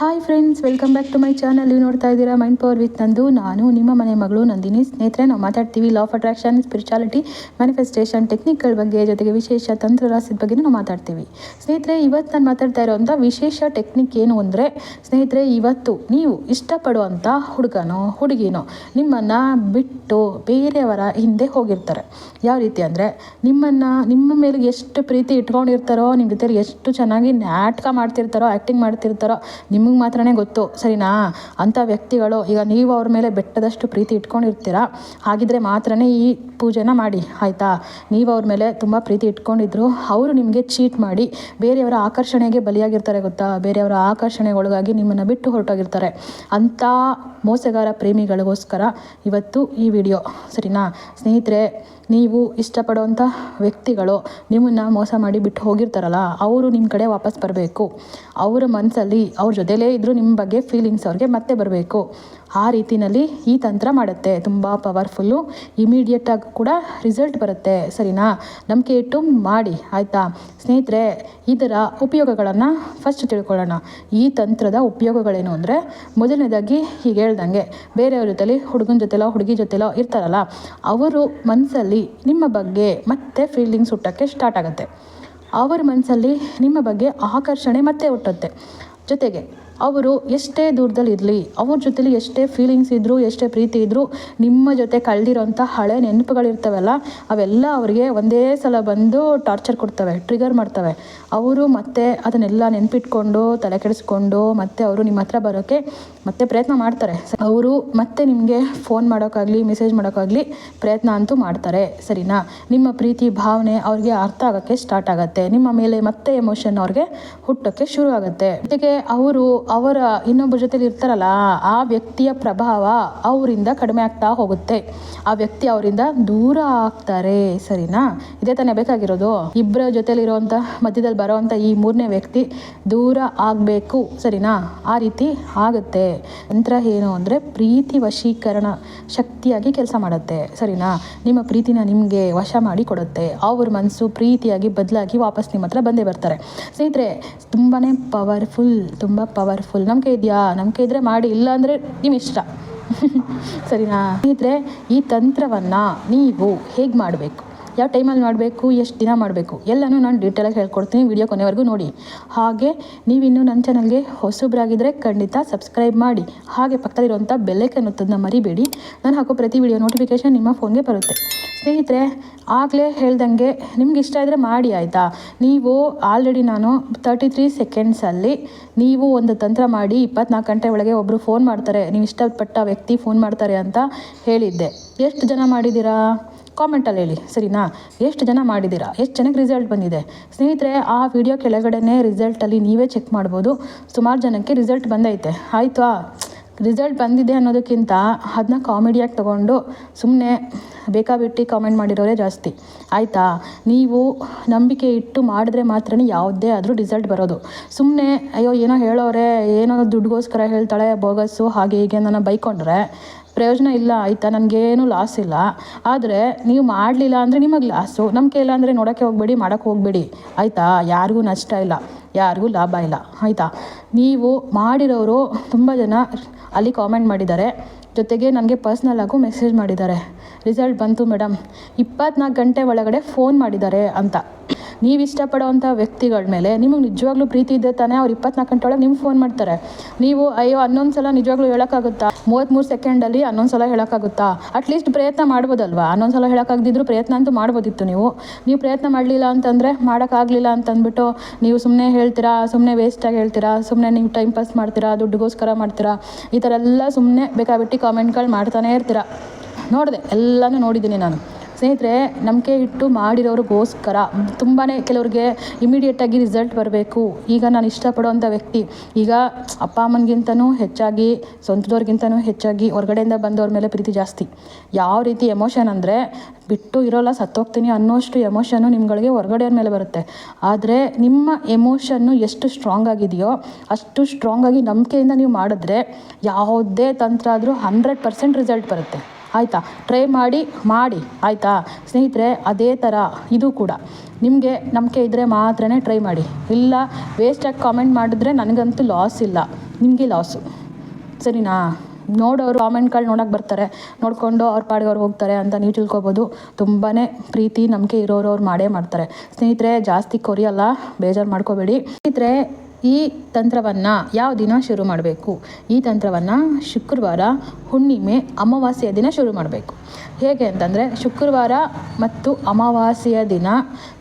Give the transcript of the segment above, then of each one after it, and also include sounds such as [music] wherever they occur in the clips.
Hi friends welcome back to my channel ನೀವು ನೋಡ್ತಾ ಇದ್ದೀರಾ ಮೈಂಡ್ ಪವರ್ ವಿತ್ ನಂದು. ನಾನು ನಿಮ್ಮ ಮನೆ ಮಗಳು ನಂದಿನಿ. ಸ್ನೇಹಿತರೆ, ನಾವು ಮಾತಾಡ್ತೀವಿ law of attraction spirituality manifestation ಟೆಕ್ನಿಕ್ಗಳ ಬಗ್ಗೆ, ಜೊತೆಗೆ ವಿಶೇಷ ತಂತ್ರ ರಾಸದ ಬಗ್ಗೆ ನಾವು ಮಾತಾಡ್ತೀವಿ. ಸ್ನೇಹಿತರೆ, ಇವತ್ತು ನಾನು ಮಾತಾಡ್ತಾ ಇರೋವಂಥ ವಿಶೇಷ ಟೆಕ್ನಿಕ್ ಏನು ಅಂದರೆ, ಸ್ನೇಹಿತರೆ, ಇವತ್ತು ನೀವು ಇಷ್ಟಪಡುವಂಥ ಹುಡುಗನೋ, ಹುಡುಗಿನೋ ನಿಮ್ಮನ್ನು ಬಿಟ್ಟು ಬೇರೆಯವರ ಹಿಂದೆ ಹೋಗಿರ್ತಾರೆ. ಯಾವ ರೀತಿ ಅಂದರೆ ನಿಮ್ಮನ್ನು, ನಿಮ್ಮ ಮೇಲೆ ಎಷ್ಟು ಪ್ರೀತಿ ಇಟ್ಕೊಂಡಿರ್ತಾರೋ ನಿಮ್ಮ ಜೊತೆ ಎಷ್ಟು ಚೆನ್ನಾಗಿ ನಾಟಕ ಮಾಡ್ತಿರ್ತಾರೋ ಆ್ಯಕ್ಟಿಂಗ್ ಮಾಡ್ತಿರ್ತಾರೋ, ನಿಮಗೆ ಮಾತ್ರನೇ ಗೊತ್ತು, ಸರಿನಾ? ಅಂಥ ವ್ಯಕ್ತಿಗಳು, ಈಗ ನೀವು ಅವ್ರ ಮೇಲೆ ಬೆಟ್ಟದಷ್ಟು ಪ್ರೀತಿ ಇಟ್ಕೊಂಡಿರ್ತೀರ? ಹಾಗಿದ್ರೆ ಮಾತ್ರನೇ ಈ ಪೂಜೆನ ಮಾಡಿ, ಆಯಿತಾ? ನೀವು ಅವ್ರ ಮೇಲೆ ತುಂಬ ಪ್ರೀತಿ ಇಟ್ಕೊಂಡಿದ್ರು, ಅವರು ನಿಮಗೆ ಚೀಟ್ ಮಾಡಿ, ಬೇರೆಯವರ ಆಕರ್ಷಣೆಗೆ ಬಲಿಯಾಗಿರ್ತಾರೆ ಗೊತ್ತಾ? ಬೇರೆಯವರ ಆಕರ್ಷಣೆಗೊಳಗಾಗಿ ನಿಮ್ಮನ್ನು ಬಿಟ್ಟು ಹೊರಟೋಗಿರ್ತಾರೆ. ಅಂಥ ಮೋಸಗಾರ ಪ್ರೇಮಿಗಳಿಗೋಸ್ಕರ ಇವತ್ತು ಈ ವಿಡಿಯೋ, ಸರಿನಾ? ಸ್ನೇಹಿತರೆ ನೀವು ಇಷ್ಟಪಡುವಂಥ ವ್ಯಕ್ತಿಗಳು ನಿಮ್ಮನ್ನು ಮೋಸ ಮಾಡಿ ಬಿಟ್ಟು ಹೋಗಿರ್ತಾರಲ್ಲ, ಅವರು ನಿಮ್ಮ ಕಡೆ ವಾಪಸ್ ಬರಬೇಕು. ಅವರ ಮನಸ್ಸಲ್ಲಿ ಅವ್ರ ಜೊತೆಲೇ ಇದ್ದರೂ ನಿಮ್ಮ ಬಗ್ಗೆ ಫೀಲಿಂಗ್ಸ್ ಅವ್ರಿಗೆ ಮತ್ತೆ ಬರಬೇಕು. ಆ ರೀತಿಯಲ್ಲಿ ಈ ತಂತ್ರ ಮಾಡುತ್ತೆ. ತುಂಬ ಪವರ್ಫುಲ್ಲು ಇಮಿಡಿಯೇಟಾಗಿ ಕೂಡ ರಿಸಲ್ಟ್ ಬರುತ್ತೆ. ಸರಿನಾ? ನಂಬಿಕೆ ಇಟ್ಟು ಮಾಡಿ, ಆಯಿತಾ? ಸ್ನೇಹಿತರೆ ಇದರ ಉಪಯೋಗಗಳನ್ನು ಫಸ್ಟ್ ತಿಳ್ಕೊಳ್ಳೋಣ. ಈ ತಂತ್ರದ ಉಪಯೋಗಗಳೇನು ಅಂದರೆ, ಮೊದಲನೇದಾಗಿ ಹೀಗೆ ಹೇಳ್ದಂಗೆ, ಬೇರೆಯವ್ರ ಜೊತೆಲಿ, ಹುಡುಗನ ಜೊತೆಲೋ, ಹುಡುಗಿ ಜೊತೆಲೋ ಇರ್ತಾರಲ್ಲ, ಅವರು ಮನಸ್ಸಲ್ಲಿ ನಿಮ್ಮ ಬಗ್ಗೆ ಮತ್ತೆ ಫೀಲಿಂಗ್ಸ್ ಹುಟ್ಟೋಕ್ಕೆ ಸ್ಟಾರ್ಟ್ ಆಗುತ್ತೆ. ಅವರ ಮನಸ್ಸಲ್ಲಿ ನಿಮ್ಮ ಬಗ್ಗೆ ಆಕರ್ಷಣೆ ಮತ್ತೆ ಹುಟ್ಟುತ್ತೆ. ಜೊತೆಗೆ ಅವರು ಎಷ್ಟೇ ದೂರದಲ್ಲಿ ಇರಲಿ, ಅವ್ರ ಜೊತೆಲಿ ಎಷ್ಟೇ ಫೀಲಿಂಗ್ಸ್ ಇದ್ದರೂ ಎಷ್ಟೇ ಪ್ರೀತಿ ಇದ್ದರೂ ನಿಮ್ಮ ಜೊತೆ ಕಳೆದಿರೋಂಥ ಹಳೆ ನೆನಪುಗಳಿರ್ತವಲ್ಲ, ಅವೆಲ್ಲ ಅವರಿಗೆ ಒಂದೇ ಸಲ ಬಂದು ಟಾರ್ಚರ್ ಕೊಡ್ತವೆ ಟ್ರಿಗರ್ ಮಾಡ್ತವೆ. ಅವರು ಮತ್ತೆ ಅದನ್ನೆಲ್ಲ ನೆನಪಿಟ್ಕೊಂಡು, ತಲೆ ಕೆಡಿಸ್ಕೊಂಡು ಮತ್ತೆ ಅವರು ನಿಮ್ಮ ಹತ್ರ ಬರೋಕ್ಕೆ ಮತ್ತೆ ಪ್ರಯತ್ನ ಮಾಡ್ತಾರೆ. ಅವರು ಮತ್ತೆ ನಿಮಗೆ ಫೋನ್ ಮಾಡೋಕ್ಕಾಗಲಿ ಮೆಸೇಜ್ ಮಾಡೋಕ್ಕಾಗಲಿ ಪ್ರಯತ್ನ ಅಂತೂ ಮಾಡ್ತಾರೆ, ಸರಿನಾ? ನಿಮ್ಮ ಪ್ರೀತಿ, ಭಾವನೆ ಅವ್ರಿಗೆ ಅರ್ಥ ಆಗೋಕ್ಕೆ ಸ್ಟಾರ್ಟ್ ಆಗುತ್ತೆ. ನಿಮ್ಮ ಮೇಲೆ ಮತ್ತೆ ಎಮೋಷನ್ ಅವ್ರಿಗೆ ಹುಟ್ಟೋಕ್ಕೆ ಶುರು ಆಗುತ್ತೆ ಜೊತೆಗೆ ಅವರು ಅವರ ಇನ್ನೊಬ್ಬರ ಜೊತೆಲಿ ಇರ್ತಾರಲ್ಲ, ಆ ವ್ಯಕ್ತಿಯ ಪ್ರಭಾವ ಅವರಿಂದ ಕಡಿಮೆ ಆಗ್ತಾ ಹೋಗುತ್ತೆ. ಆ ವ್ಯಕ್ತಿ ಅವರಿಂದ ದೂರ ಆಗ್ತಾರೆ, ಸರಿನಾ? ಇದೇ ತಾನೇ ಬೇಕಾಗಿರೋದು. ಇಬ್ಬರ ಜೊತೆಲಿರುವಂಥ ಮಧ್ಯದಲ್ಲಿ ಬರೋವಂಥ ಈ ಮೂರನೇ ವ್ಯಕ್ತಿ ದೂರ ಆಗಬೇಕು, ಸರಿನಾ? ಆ ರೀತಿ ಆಗುತ್ತೆ. ನಂತರ ಏನು ಅಂದರೆ, ಪ್ರೀತಿ ವಶೀಕರಣ ಶಕ್ತಿಯಾಗಿ ಕೆಲಸ ಮಾಡುತ್ತೆ, ಸರಿನಾ? ನಿಮ್ಮ ಪ್ರೀತಿನ ನಿಮಗೆ ವಶ ಮಾಡಿ ಕೊಡುತ್ತೆ. ಅವ್ರ ಮನಸ್ಸು ಪ್ರೀತಿಯಾಗಿ ಬದಲಾಗಿ ವಾಪಸ್ ನಿಮ್ಮ ಹತ್ರ ಬಂದೇ ಬರ್ತಾರೆ. ಸ್ನೇಹಿತರೆ ತುಂಬಾ ಪವರ್ಫುಲ್ ತುಂಬ ಪವರ್ಫುಲ್ ನಂಬಿಕೆ ಇದೆಯಾ? ನಂಬಿಕೆ ಇದ್ದರೆ ಮಾಡಿ, ಇಲ್ಲ ಅಂದರೆ ನಿಮ್ಮ ಇಷ್ಟ. [laughs] ಸರಿನಾ? ಸ್ನೇಹಿತರೆ, ಈ ತಂತ್ರವನ್ನು ನೀವು ಹೇಗೆ ಮಾಡಬೇಕು? ಯಾವ ಟೈಮಲ್ಲಿ ಮಾಡಬೇಕು, ಎಷ್ಟು ದಿನ ಮಾಡಬೇಕು, ಎಲ್ಲನೂ ನಾನು ಡೀಟೇಲಾಗಿ ಹೇಳ್ಕೊಡ್ತೀನಿ ವಿಡಿಯೋ ಕೊನೆವರೆಗೂ ನೋಡಿ. ಹಾಗೆ ನೀವಿನ್ನೂ ನನ್ನ ಚಾನಲ್ಗೆ ಹೊಸಬ್ರಾಗಿದ್ದರೆ ಖಂಡಿತ ಸಬ್ಸ್ಕ್ರೈಬ್ ಮಾಡಿ. ಹಾಗೆ ಪಕ್ಕದಲ್ಲಿರುವಂಥ ಬೆಲ್ಲೈಕನ್ ಒತ್ತೋದನ್ನ ಮರಿಬೇಡಿ. ನಾನು ಹಾಕೋ ಪ್ರತಿ ವಿಡಿಯೋ ನೋಟಿಫಿಕೇಷನ್ ನಿಮ್ಮ ಫೋನ್ಗೆ ಬರುತ್ತೆ. ಸ್ನೇಹಿತರೆ, ಆಗಲೇ ಹೇಳ್ದಂಗೆ ನಿಮ್ಗೆ ಇಷ್ಟ ಇದ್ದರೆ ಮಾಡಿ ಆಯಿತಾ? ನೀವು ಆಲ್ರೆಡಿ ನಾನು ತರ್ಟಿ ತ್ರೀ ಸೆಕೆಂಡ್ಸಲ್ಲಿ ನೀವು ಒಂದು ತಂತ್ರ ಮಾಡಿ ಇಪ್ಪತ್ನಾಲ್ಕು ಗಂಟೆ ಒಳಗೆ ಒಬ್ಬರು ಫೋನ್ ಮಾಡ್ತಾರೆ, ನೀವು ಇಷ್ಟಪಟ್ಟ ವ್ಯಕ್ತಿ ಫೋನ್ ಮಾಡ್ತಾರೆ ಅಂತ ಹೇಳಿದ್ದೆ. ಎಷ್ಟು ಜನ ಮಾಡಿದ್ದೀರಾ? ಕಾಮೆಂಟಲ್ಲಿ ಹೇಳಿ, ಸರಿನಾ? ಎಷ್ಟು ಜನ ಮಾಡಿದ್ದೀರಾ? ಎಷ್ಟು ಜನಕ್ಕೆ ರಿಸಲ್ಟ್ ಬಂದಿದೆ? ಸ್ನೇಹಿತರೆ, ಆ ವಿಡಿಯೋ ಕೆಳಗಡೆನೇ ರಿಸಲ್ಟಲ್ಲಿ ನೀವೇ ಚೆಕ್ ಮಾಡ್ಬೋದು. ಸುಮಾರು ಜನಕ್ಕೆ ರಿಸಲ್ಟ್ ಬಂದೈತೆ. ಆಯಿತಾ? ರಿಸಲ್ಟ್ ಬಂದಿದೆ ಅನ್ನೋದಕ್ಕಿಂತ ಅದನ್ನ ಕಾಮಿಡಿಯಾಗಿ ತೊಗೊಂಡು ಸುಮ್ಮನೆ ಬೇಕಾಬಿಟ್ಟು ಕಾಮೆಂಟ್ ಮಾಡಿರೋರೇ ಜಾಸ್ತಿ. ಆಯಿತಾ? ನೀವು ನಂಬಿಕೆ ಇಟ್ಟು ಮಾಡಿದ್ರೆ ಮಾತ್ರ ಯಾವುದೇ ಆದರೂ ರಿಸಲ್ಟ್ ಬರೋದು. ಸುಮ್ಮನೆ ಅಯ್ಯೋ, ಏನೋ ಹೇಳೋರೆ, ಏನೋ ದುಡ್ಡುಗೋಸ್ಕರ ಹೇಳ್ತಾಳೆ ಬೋಗಸ್ಸು ಹಾಗೆ ಹೀಗೆ ನನ್ನ ಬೈಕೊಂಡ್ರೆ ಪ್ರಯೋಜನ ಇಲ್ಲ ಆಯಿತಾ? ನನಗೇನು ಲಾಸ್ ಇಲ್ಲ. ಆದರೆ ನೀವು ಮಾಡಲಿಲ್ಲ ಅಂದರೆ ನಿಮಗೆ ಲಾಸು ನಂಬಿಕೆ ಇಲ್ಲ ಅಂದರೆ ನೋಡೋಕ್ಕೆ ಹೋಗಬೇಡಿ, ಮಾಡೋಕ್ಕೆ ಹೋಗಬೇಡಿ. ಆಯಿತಾ? ಯಾರಿಗೂ ನಷ್ಟ ಇಲ್ಲ. ಯಾರಿಗೂ ಲಾಭ ಇಲ್ಲ. ಆಯಿತಾ? ನೀವು ಮಾಡಿರೋರು ತುಂಬ ಜನ ಅಲ್ಲಿ ಕಾಮೆಂಟ್ ಮಾಡಿದ್ದಾರೆ. ಜೊತೆಗೆ ನನಗೆ ಪರ್ಸ್ನಲ್ ಆಗು ಮೆಸೇಜ್ ಮಾಡಿದ್ದಾರೆ. ರಿಸಲ್ಟ್ ಬಂತು ಮೇಡಮ್ ಇಪ್ಪತ್ನಾಲ್ಕು ಗಂಟೆ ಒಳಗಡೆ ಫೋನ್ ಮಾಡಿದ್ದಾರೆ ಅಂತ. ನೀವು ಇಷ್ಟಪಡೋವಂಥ ವ್ಯಕ್ತಿಗಳ ಮೇಲೆ ನಿಮಗೆ ನಿಜವಾಗ್ಲೂ ಪ್ರೀತಿ ಇದ್ದರೆ ತಾನೇ ಅವ್ರು ಇಪ್ಪತ್ನಾಲ್ಕು ಗಂಟೆ ಒಳಗೆ ನಿಮ್ಗೆ ಫೋನ್ ಮಾಡ್ತಾರೆ. ನೀವು ಅಯ್ಯೋ ಹನ್ನೊಂದು ಸಲ ನಿಜವಾಗ್ಲೂ ಹೇಳೋಕ್ಕಾಗುತ್ತಾ? ಮೂವತ್ತ್ಮೂರು ಸೆಕೆಂಡಲ್ಲಿ ಹನ್ನೊಂದು ಸಲ ಹೇಳೋಕ್ಕಾಗುತ್ತಾ? ಅಟ್ಲೀಸ್ಟ್ ಪ್ರಯತ್ನ ಮಾಡ್ಬೋದಲ್ವಾ? ಹನ್ನೊಂದು ಸಲ ಹೇಳೋಕ್ಕಾಗದಿದ್ರು ಪ್ರಯತ್ನ ಅಂತೂ ಮಾಡ್ಬೋದಿತ್ತು ನೀವು. ನೀವು ಪ್ರಯತ್ನ ಮಾಡಲಿಲ್ಲ ಅಂತಂದರೆ ಮಾಡೋಕ್ಕಾಗಲಿಲ್ಲ ಅಂತಂದ್ಬಿಟ್ಟು ನೀವು ಸುಮ್ಮನೆ ಹೇಳ್ತೀರಾ ಸುಮ್ಮನೆ ವೇಸ್ಟಾಗಿ ಹೇಳ್ತೀರಾ ಸುಮ್ಮನೆ ನೀವು ಟೈಮ್ ಪಾಸ್ ಮಾಡ್ತೀರಾ, ದುಡ್ಡುಗೋಸ್ಕರ ಮಾಡ್ತೀರಾ? ಈ ಥರ ಎಲ್ಲ ಸುಮ್ಮನೆ ಬೇಕಾಬಿಟ್ಟು ಕಾಮೆಂಟ್ಗಳು ಮಾಡ್ತಾನೆ ಇರ್ತೀರಾ? ನೋಡಿದೆ, ಎಲ್ಲನೂ ನೋಡಿದ್ದೀನಿ ನಾನು. ಸ್ನೇಹಿತರೆ, ನಂಬಿಕೆ ಇಟ್ಟು ಮಾಡಿರೋರಿಗೋಸ್ಕರ ತುಂಬಾ ಕೆಲವ್ರಿಗೆ ಇಮಿಡಿಯೇಟಾಗಿ ರಿಸಲ್ಟ್ ಬರಬೇಕು. ಈಗ ನಾನು ಇಷ್ಟಪಡುವಂಥ ವ್ಯಕ್ತಿ, ಈಗ ಅಪ್ಪ ಅಮ್ಮನಿಗಿಂತನೂ ಹೆಚ್ಚಾಗಿ, ಸ್ವಂತದವ್ರಿಗಿಂತನೂ ಹೆಚ್ಚಾಗಿ ಹೊರಗಡೆಯಿಂದ ಬಂದವ್ರ ಮೇಲೆ ಪ್ರೀತಿ ಜಾಸ್ತಿ. ಯಾವ ರೀತಿ ಎಮೋಷನ್ ಅಂದರೆ, ಬಿಟ್ಟು ಇರೋಲ್ಲ, ಸತ್ತೋಗ್ತೀನಿ ಅನ್ನೋಷ್ಟು ಎಮೋಷನ್ನು ನಿಮ್ಗಳಿಗೆ ಹೊರಗಡೆಯವ್ರ ಮೇಲೆ ಬರುತ್ತೆ. ಆದರೆ ನಿಮ್ಮ ಎಮೋಷನ್ನು ಎಷ್ಟು ಸ್ಟ್ರಾಂಗ್ ಆಗಿದೆಯೋ, ಅಷ್ಟು ಸ್ಟ್ರಾಂಗ್ ಆಗಿ ನಂಬಿಕೆಯಿಂದ ನೀವು ಮಾಡಿದ್ರೆ, ಯಾವುದೇ ತಂತ್ರ ಆದರೂ ಹಂಡ್ರೆಡ್ ಪರ್ಸೆಂಟ್ ರಿಸಲ್ಟ್ ಬರುತ್ತೆ. ಆಯಿತಾ? ಟ್ರೈ ಮಾಡಿ ಮಾಡಿ. ಆಯಿತಾ? ಸ್ನೇಹಿತರೆ, ಅದೇ ಥರ ಇದು ಕೂಡ. ನಿಮಗೆ ನಂಬಿಕೆ ಇದ್ದರೆ ಮಾತ್ರನೇ ಟ್ರೈ ಮಾಡಿ. ಇಲ್ಲ ವೇಸ್ಟಾಗಿ ಕಾಮೆಂಟ್ ಮಾಡಿದ್ರೆ ನನಗಂತೂ ಲಾಸ್ ಇಲ್ಲ. ನಿಮಗೆ ಲಾಸು ಸರಿನಾ? ನೋಡೋರು ಕಾಮೆಂಟ್ಗಳು ನೋಡೋಕೆ ಬರ್ತಾರೆ. ನೋಡಿಕೊಂಡು ಅವ್ರ ಪಾಡಿಗೆ ಅವ್ರು ಹೋಗ್ತಾರೆ ಅಂತ ನೀವು ತಿಳ್ಕೊಬೋದು. ತುಂಬಾ ಪ್ರೀತಿ, ನಂಬಿಕೆ ಇರೋರು ಅವ್ರು ಮಾಡೇ ಮಾಡ್ತಾರೆ. ಸ್ನೇಹಿತರೆ, ಜಾಸ್ತಿ ಕೊರಿಯಲ್ಲ, ಬೇಜಾರು ಮಾಡ್ಕೋಬೇಡಿ. ಸ್ನೇಹಿತರೆ ಈ ತಂತ್ರವನ್ನು ಯಾವ ದಿನ ಶುರು ಮಾಡಬೇಕು? ಈ ತಂತ್ರವನ್ನು ಶುಕ್ರವಾರ ಹುಣ್ಣಿಮೆ ಅಮಾವಾಸ್ಯೆಯ ದಿನ ಶುರು ಮಾಡಬೇಕು. ಹೇಗೆ ಅಂತಂದರೆ ಶುಕ್ರವಾರ ಮತ್ತು ಅಮಾವಾಸ್ಯೆಯ ದಿನ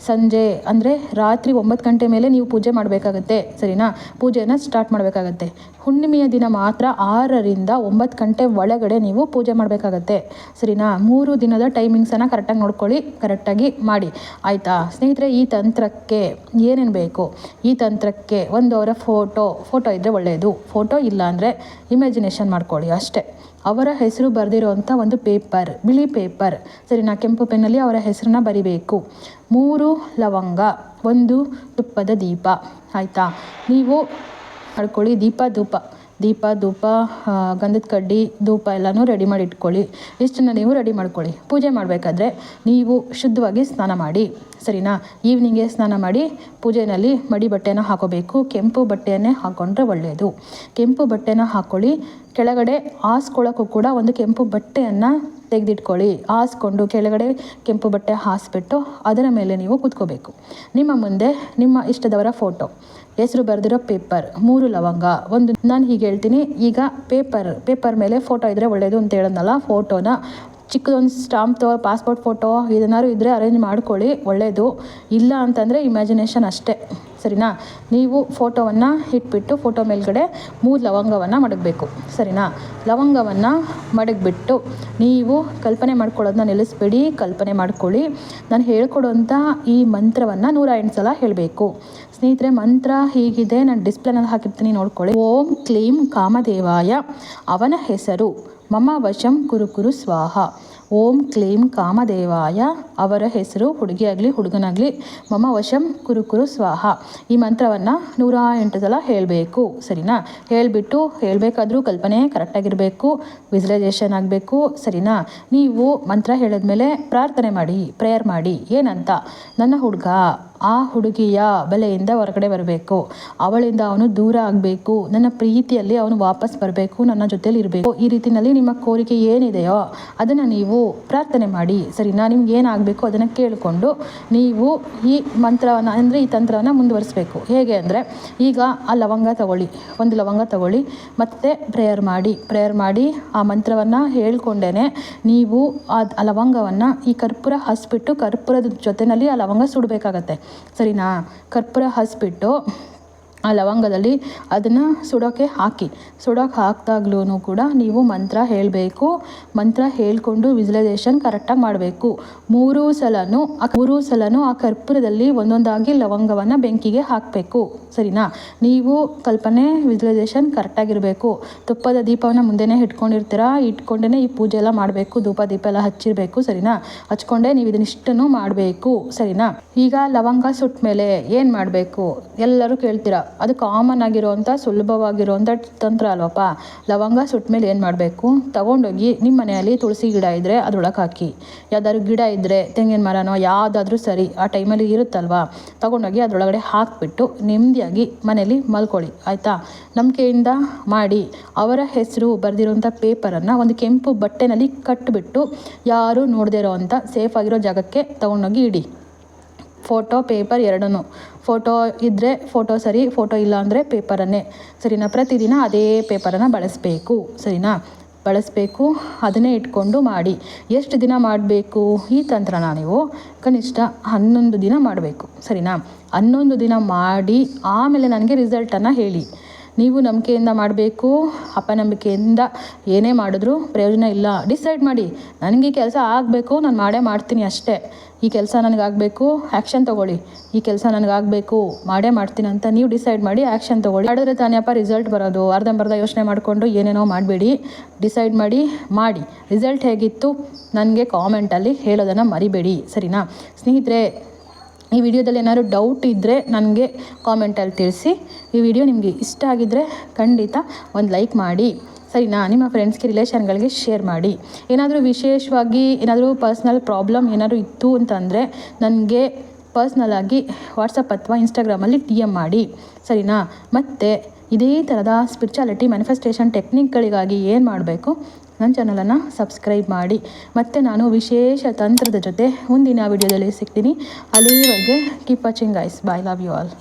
ಸಂಜೆ ಅಂದರೆ ರಾತ್ರಿ ಒಂಬತ್ತು ಗಂಟೆ ಮೇಲೆ ನೀವು ಪೂಜೆ ಮಾಡಬೇಕಾಗತ್ತೆ, ಸರಿನಾ? ಪೂಜೆನ ಸ್ಟಾರ್ಟ್ ಮಾಡಬೇಕಾಗತ್ತೆ. ಹುಣ್ಣಿಮೆಯ ದಿನ ಮಾತ್ರ ಆರರಿಂದ ಒಂಬತ್ತು ಗಂಟೆ ಒಳಗಡೆ ನೀವು ಪೂಜೆ ಮಾಡಬೇಕಾಗತ್ತೆ, ಸರಿನಾ? ಮೂರು ದಿನದ ಟೈಮಿಂಗ್ಸನ್ನು ಕರೆಕ್ಟಾಗಿ ನೋಡ್ಕೊಳ್ಳಿ ಕರೆಕ್ಟಾಗಿ ಮಾಡಿ. ಆಯಿತಾ? ಸ್ನೇಹಿತರೆ, ಈ ತಂತ್ರಕ್ಕೆ ಏನೇನು ಬೇಕು? ಈ ತಂತ್ರಕ್ಕೆ ಒಂದು ಅವರ ಫೋಟೋ ಫೋಟೋ ಇದ್ದರೆ ಒಳ್ಳೆಯದು ಫೋಟೋ ಇಲ್ಲ ಅಂದರೆ ಇಮ್ಯಾಜಿನೇಷನ್ ಮಾಡ್ಕೊಳ್ಳಿ ಅಷ್ಟೇ. ಅವರ ಹೆಸರು ಬರೆದಿರೋವಂಥ ಒಂದು ಪೇಪರ್ ಬಿಳಿ ಪೇಪರ್ ಸರಿನಾ? ಕೆಂಪು ಪೆನ್ನಲ್ಲಿ ಅವರ ಹೆಸರನ್ನ ಬರಿಬೇಕು. ಮೂರು ಲವಂಗ, ಒಂದು ತುಪ್ಪದ ದೀಪ. ಆಯಿತಾ? ನೀವು ಮಾಡ್ಕೊಳ್ಳಿ. ದೀಪ, ಧೂಪ. ದೀಪ, ಧೂಪ ಗಂಧದ ಕಡ್ಡಿ, ಧೂಪ ಎಲ್ಲನೂ ರೆಡಿ ಮಾಡಿ ಇಟ್ಕೊಳ್ಳಿ. ಇಷ್ಟನ್ನು ನೀವು ರೆಡಿ ಮಾಡ್ಕೊಳ್ಳಿ. ಪೂಜೆ ಮಾಡಬೇಕಾದ್ರೆ ನೀವು ಶುದ್ಧವಾಗಿ ಸ್ನಾನ ಮಾಡಿ. ಸರಿನಾ? ಈವ್ನಿಂಗೆ ಸ್ನಾನ ಮಾಡಿ, ಪೂಜೆಯಲ್ಲಿ ಮಡಿ ಬಟ್ಟೆನ ಹಾಕೋಬೇಕು. ಕೆಂಪು ಬಟ್ಟೆಯನ್ನೇ ಹಾಕೊಂಡ್ರೆ ಒಳ್ಳೆಯದು ಕೆಂಪು ಬಟ್ಟೆನ ಹಾಕ್ಕೊಳ್ಳಿ ಕೆಳಗಡೆ ಹಾಸ್ಕೊಳ್ಳೋಕ್ಕೂ ಕೂಡ ಒಂದು ಕೆಂಪು ಬಟ್ಟೆಯನ್ನು ತೆಗೆದಿಟ್ಕೊಳ್ಳಿ. ಹಾಸ್ಕೊಂಡು ಕೆಳಗಡೆ ಕೆಂಪು ಬಟ್ಟೆ ಹಾಸ್ಬಿಟ್ಟು ಅದರ ಮೇಲೆ ನೀವು ಕೂತ್ಕೋಬೇಕು. ನಿಮ್ಮ ಮುಂದೆ ನಿಮ್ಮ ಇಷ್ಟದವರ ಫೋಟೋ. ಹೆಸರು ಬರೆದಿರೋ ಪೇಪರ್, ಮೂರು ಲವಂಗ, ಒಂದು ನಾನು ಹೀಗೆ ಹೇಳ್ತೀನಿ, ಈಗ ಪೇಪರ್ ಪೇಪರ್ ಮೇಲೆ ಫೋಟೋ ಇದ್ದರೆ ಒಳ್ಳೆಯದು ಅಂತ ಹೇಳೋದಲ್ಲ ಫೋಟೋನ ಚಿಕ್ಕದೊಂದು ಸ್ಟಾಂಪ್ ಪಾಸ್ಪೋರ್ಟ್ ಫೋಟೋ ಇದನ್ನಾರು ಇದ್ದರೆ ಅರೇಂಜ್ ಮಾಡ್ಕೊಳ್ಳಿ ಒಳ್ಳೆಯದು ಇಲ್ಲ ಅಂತಂದರೆ ಇಮ್ಯಾಜಿನೇಷನ್ ಅಷ್ಟೇ, ಸರಿನಾ? ನೀವು ಫೋಟೋವನ್ನು ಇಟ್ಬಿಟ್ಟು ಫೋಟೋ ಮೇಲ್ಗಡೆ ಮೂರು ಲವಂಗವನ್ನು ಮಡಗಬೇಕು, ಸರಿನಾ? ಲವಂಗವನ್ನು ಮಡಗಿಬಿಟ್ಟು ನೀವು ಕಲ್ಪನೆ ಮಾಡ್ಕೊಳ್ಳೋದನ್ನ ನಿಲ್ಲಿಸ್ಬೇಡಿ, ಕಲ್ಪನೆ ಮಾಡ್ಕೊಳ್ಳಿ. ನಾನು ಹೇಳ್ಕೊಡೋಂಥ ಈ ಮಂತ್ರವನ್ನು ನೂರ ಸಲ ಹೇಳಬೇಕು. ಸ್ನೇಹಿತರೆ, ಮಂತ್ರ ಹೀಗಿದೆ. ನಾನು ಡಿಸ್ಪ್ಲೇನಲ್ಲಿ ಹಾಕಿರ್ತೀನಿ, ನೋಡ್ಕೊಳ್ಳಿ. ಓಂ ಕ್ಲೀಂ ಕಾಮದೇವಾಯ, ಅವನ ಹೆಸರು ಮಮ ವಶಂ ಕುರುಕುರು ಕುರು ಸ್ವಾಹ. ಓಂ ಕ್ಲೀಂ ಕಾಮದೇವಾಯ, ಅವರ ಹೆಸರು ಹುಡುಗಿಯಾಗಲಿ, ಹುಡುಗನಾಗಲಿ, ಮಮ ವಶಂ ಕುರುಕುರು ಕುರು ಸ್ವಾಹ. ಈ ಮಂತ್ರವನ್ನು ನೂರ ಎಂಟು ಸಲ ಹೇಳಬೇಕು, ಸರಿನಾ? ಹೇಳಿಬಿಟ್ಟು ಹೇಳಬೇಕಾದ್ರೂ ಕಲ್ಪನೆ ಕರೆಕ್ಟಾಗಿರಬೇಕು ವಿಜುವಲೈಸೇಷನ್ ಆಗಬೇಕು, ಸರಿನಾ? ನೀವು ಮಂತ್ರ ಹೇಳಿದ್ಮೇಲೆ ಪ್ರಾರ್ಥನೆ ಮಾಡಿ ಪ್ರೇಯರ್ ಮಾಡಿ, ಏನಂತ? ನನ್ನ ಹುಡುಗ ಆ ಹುಡುಗಿಯ ಬಲೆಯಿಂದ ಹೊರಗಡೆ ಬರಬೇಕು. ಅವಳಿಂದ ಅವನು ದೂರ ಆಗಬೇಕು. ನನ್ನ ಪ್ರೀತಿಯಲ್ಲಿ ಅವನು ವಾಪಸ್ ಬರಬೇಕು. ನನ್ನ ಜೊತೆಲಿ ಇರಬೇಕು. ಈ ರೀತಿಯಲ್ಲಿ ನಿಮ್ಮ ಕೋರಿಕೆ ಏನಿದೆಯೋ ಅದನ್ನು ನೀವು ಪ್ರಾರ್ಥನೆ ಮಾಡಿ. ಸರಿನಾ? ನಿಮ್ಗೆ ಏನಾಗಬೇಕು ಅದನ್ನು ಕೇಳಿಕೊಂಡು ನೀವು ಈ ಮಂತ್ರವನ್ನು, ಅಂದರೆ ಈ ತಂತ್ರವನ್ನು ಮುಂದುವರಿಸಬೇಕು. ಹೇಗೆ ಅಂದರೆ, ಈಗ ಆ ಲವಂಗ ತಗೊಳ್ಳಿ. ಒಂದು ಲವಂಗ ತಗೊಳ್ಳಿ. ಮತ್ತೆ ಪ್ರೇಯರ್ ಮಾಡಿ. ಪ್ರೇಯರ್ ಮಾಡಿ ಆ ಮಂತ್ರವನ್ನು ಹೇಳ್ಕೊಂಡೇ ನೀವು ಆ ಲವಂಗವನ್ನು ಈ ಕರ್ಪೂರ ಹಸಿಬಿಟ್ಟು ಕರ್ಪೂರದ ಜೊತೆಯಲ್ಲಿ ಆ ಲವಂಗ ಸುಡಬೇಕಾಗತ್ತೆ. ಸರಿನಾ? ಕರ್ಪೂರ ಹಸ್ಬಿಟ್ಟು ಆ ಲವಂಗದಲ್ಲಿ ಅದನ್ನು ಸುಡೋಕ್ಕೆ ಹಾಕಿ. ಸುಡೋಕ್ಕೆ ಹಾಕಿದಾಗ್ಲೂ ಕೂಡ ನೀವು ಮಂತ್ರ ಹೇಳಬೇಕು. ಮಂತ್ರ ಹೇಳಿಕೊಂಡು ವಿಜುವಲೈಸೇಷನ್ ಕರೆಕ್ಟಾಗಿ ಮಾಡಬೇಕು. ಮೂರು ಸಲನೂ ಆ ಮೂರು ಸಲನೂ ಆ ಕರ್ಪೂರದಲ್ಲಿ ಒಂದೊಂದಾಗಿ ಲವಂಗವನ್ನು ಬೆಂಕಿಗೆ ಹಾಕಬೇಕು. ಸರಿನಾ? ನೀವು ಕಲ್ಪನೆ ವಿಜುವಲೈಸೇಷನ್ ಕರೆಕ್ಟಾಗಿರಬೇಕು ತುಪ್ಪದ ದೀಪವನ್ನು ಮುಂದೆನೇ ಇಟ್ಕೊಂಡಿರ್ತೀರ ಇಟ್ಕೊಂಡೇ ಈ ಪೂಜೆ ಎಲ್ಲ ಮಾಡಬೇಕು. ಧೂಪ, ದೀಪ ಎಲ್ಲ ಹಚ್ಚಿರಬೇಕು. ಸರಿನಾ? ಹಚ್ಕೊಂಡೆ ನೀವು ಇದನ್ನಿಷ್ಟನ್ನು ಮಾಡಬೇಕು. ಸರಿನಾ? ಈಗ ಲವಂಗ ಸುಟ್ಟ ಮೇಲೆ ಏನು ಮಾಡಬೇಕು? ಎಲ್ಲರೂ ಕೇಳ್ತೀರಾ? ಅದು ಕಾಮನ್ ಆಗಿರೋವಂಥ ಸುಲಭವಾಗಿರೋವಂಥ ತಂತ್ರ ಅಲ್ವಪ್ಪ. ಲವಂಗ ಸುಟ್ಟ ಮೇಲೆ ಏನು ಮಾಡಬೇಕು? ತಗೊಂಡೋಗಿ ನಿಮ್ಮ ಮನೆಯಲ್ಲಿ ತುಳಸಿ ಗಿಡ ಇದ್ದರೆ ಅದ್ರೊಳಗೆ ಹಾಕಿ. ಯಾವ್ದಾದ್ರು ಗಿಡ ಇದ್ದರೆ ತೆಂಗಿನ ಮರನೋ ಯಾವುದಾದ್ರೂ ಸರಿ, ಆ ಟೈಮಲ್ಲಿ ಇರುತ್ತಲ್ವಾ? ತಗೊಂಡೋಗಿ ಅದರೊಳಗಡೆ ಹಾಕಿಬಿಟ್ಟು ನೆಮ್ಮದಿಯಾಗಿ ಮನೇಲಿ ಮಲ್ಕೊಳ್ಳಿ, ಆಯಿತಾ? ನಂಬಿಕೆಯಿಂದ ಮಾಡಿ. ಅವರ ಹೆಸರು ಬರೆದಿರೋಂಥ ಪೇಪರನ್ನು ಒಂದು ಕೆಂಪು ಬಟ್ಟೆನಲ್ಲಿ ಕಟ್ಟಿಬಿಟ್ಟು ಯಾರೂ ನೋಡದೇ ಇರೋವಂಥ ಸೇಫ್ ಆಗಿರೋ ಜಾಗಕ್ಕೆ ತಗೊಂಡೋಗಿ ಇಡಿ. ಫೋಟೋ, ಪೇಪರ್ ಎರಡೂ ಫೋಟೋ ಇದ್ದರೆ ಫೋಟೋ ಸರಿ, ಫೋಟೋ ಇಲ್ಲ ಅಂದರೆ ಪೇಪರನ್ನೇ. ಸರಿನಾ? ಪ್ರತಿದಿನ ಅದೇ ಪೇಪರನ್ನು ಬಳಸಬೇಕು. ಸರಿನಾ? ಬಳಸಬೇಕು, ಅದನ್ನೇ ಇಟ್ಕೊಂಡು ಮಾಡಿ. ಎಷ್ಟು ದಿನ ಮಾಡಬೇಕು? ಈ ತಂತ್ರನ ನೀವು ಕನಿಷ್ಠ ಹನ್ನೊಂದು ದಿನ ಮಾಡಬೇಕು. ಸರಿನಾ? ಹನ್ನೊಂದು ದಿನ ಮಾಡಿ ಆಮೇಲೆ ನನಗೆ ರಿಸಲ್ಟನ್ನು ಹೇಳಿ. ನೀವು ನಂಬಿಕೆಯಿಂದ ಮಾಡಬೇಕು, ಅಪನಂಬಿಕೆಯಿಂದ ಏನೇ ಮಾಡಿದ್ರು ಪ್ರಯೋಜನ ಇಲ್ಲ. ಡಿಸೈಡ್ ಮಾಡಿ. ನನಗೆ ಈ ಕೆಲಸ ಆಗಬೇಕು, ನಾನು ಮಾಡೇ ಮಾಡ್ತೀನಿ ಅಷ್ಟೇ. ಈ ಕೆಲಸ ನನಗಾಗಬೇಕು ಆ್ಯಕ್ಷನ್ ತೊಗೊಳ್ಳಿ. ಈ ಕೆಲಸ ನನಗಾಗಬೇಕು ಮಾಡೇ ಮಾಡ್ತೀನಿ ಅಂತ ನೀವು ಡಿಸೈಡ್ ಮಾಡಿ, ಆ್ಯಕ್ಷನ್ ತೊಗೊಳ್ಳಿ. ಮಾಡಿದ್ರೆ ತಾನೇಪ್ಪ ರಿಸಲ್ಟ್ ಬರೋದು. ಅರ್ಧಂಬರ್ಧ ಯೋಚನೆ ಮಾಡಿಕೊಂಡು ಏನೇನೋ ಮಾಡಬೇಡಿ. ಡಿಸೈಡ್ ಮಾಡಿ ಮಾಡಿ. ರಿಸಲ್ಟ್ ಹೇಗಿತ್ತು? ನನಗೆ ಕಾಮೆಂಟಲ್ಲಿ ಹೇಳೋದನ್ನು ಮರಿಬೇಡಿ. ಸರಿನಾ? ಸ್ನೇಹಿತರೆ ಈ ವಿಡಿಯೋದಲ್ಲಿ ಏನಾದರೂ ಡೌಟ್ ಇದ್ದರೆ ನನಗೆ ಕಾಮೆಂಟಲ್ಲಿ ತಿಳಿಸಿ. ಈ ವಿಡಿಯೋ ನಿಮಗೆ ಇಷ್ಟ ಆಗಿದ್ದರೆ ಖಂಡಿತ ಒಂದು ಲೈಕ್ ಮಾಡಿ. ಸರಿನಾ? ನಿಮ್ಮ ಫ್ರೆಂಡ್ಸ್ಗೆ ರಿಲೇಷನ್ಗಳಿಗೆ ಶೇರ್ ಮಾಡಿ. ಏನಾದರೂ ವಿಶೇಷವಾಗಿ ಏನಾದರೂ ಪರ್ಸ್ನಲ್ ಪ್ರಾಬ್ಲಮ್ ಏನಾದರೂ ಇತ್ತು ಅಂತಂದರೆ ನನಗೆ ಪರ್ಸ್ನಲಾಗಿ ವಾಟ್ಸಪ್ ಅಥವಾ ಇನ್ಸ್ಟಾಗ್ರಾಮಲ್ಲಿ ಟಿ ಎಂ ಮಾಡಿ. ಸರಿನಾ? ಮತ್ತು ಇದೇ ಥರದ ಸ್ಪಿರಿಚುಯಾಲಿಟಿ ಮ್ಯಾನಿಫೆಸ್ಟೇಷನ್ ಟೆಕ್ನಿಕ್ಗಳಿಗಾಗಿ ಏನು ಮಾಡಬೇಕು? ನನ್ನ ಚಾನಲನ್ನು ಸಬ್ಸ್ಕ್ರೈಬ್ ಮಾಡಿ. ಮತ್ತು ನಾನು ವಿಶೇಷ ತಂತ್ರದ ಜೊತೆ ಮುಂದಿನ ವಿಡಿಯೋದಲ್ಲಿ ಸಿಗ್ತೀನಿ. ಅಲ್ಲಿವರೆಗೆ keep watching guys bye love you all